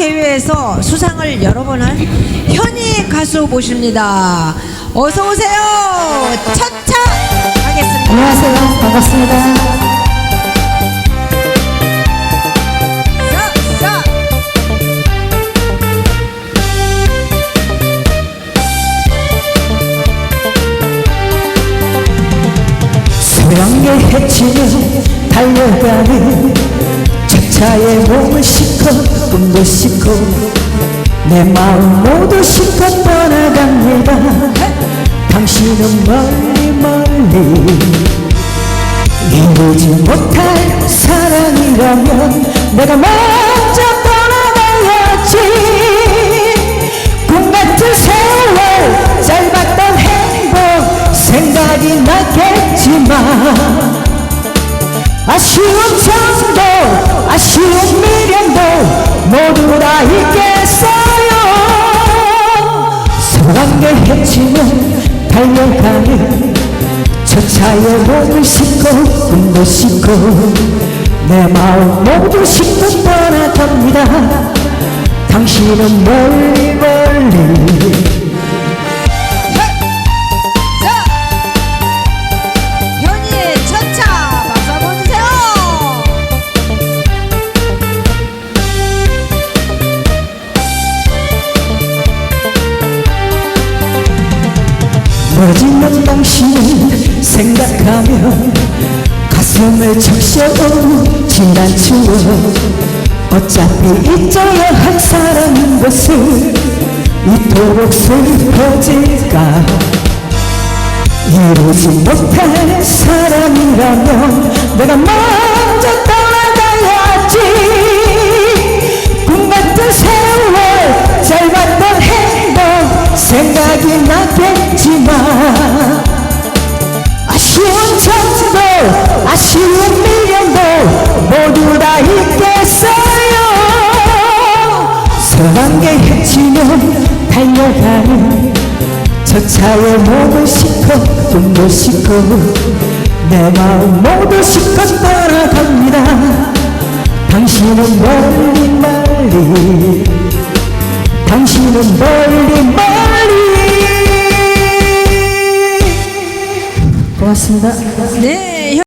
대회에서 수상을 여러 번 한 현희 가수 모십니다. 어서 오세요. 차차 하겠습니다. 안녕하세요. 반갑습니다. 자, 자. 소량의 해치며 달려가는 차차의 몸을 싣 고 꿈도 싣고 내 마음 모두 싣고 떠나갑니다. 당신은 멀리 멀리 이루지 못할 사랑이라면 내가 먼저 떠나가야지. 꿈 같은 세월 짧았던 행복 생각이 나겠지만 아쉬운 정도 아쉬운 미련 헤치며 달려가는 저 차의 몸을 싣고 꿈도 싣고 내 마음 모두 싣고 떠나갑니다. 당신은 멀리 멀리 멀어지는 당신을 생각하며 가슴을 적셔오는 지난 추억 어차피 잊어야 할 사람인 것을 이토록 슬퍼질까? 이루지 못할 사람이라면 내가 먼 나겠지만 아쉬운 정도 아쉬운 미련도 모두 다 있겠어요. 게 헤치며 달려가는 저 차의 몸을 싣고 꿈도 싣고 내 마음 모두 싣고 떠나갑니다. 당신은 멀리 멀리 당신은 멀리 멀리 고맙습니다 네.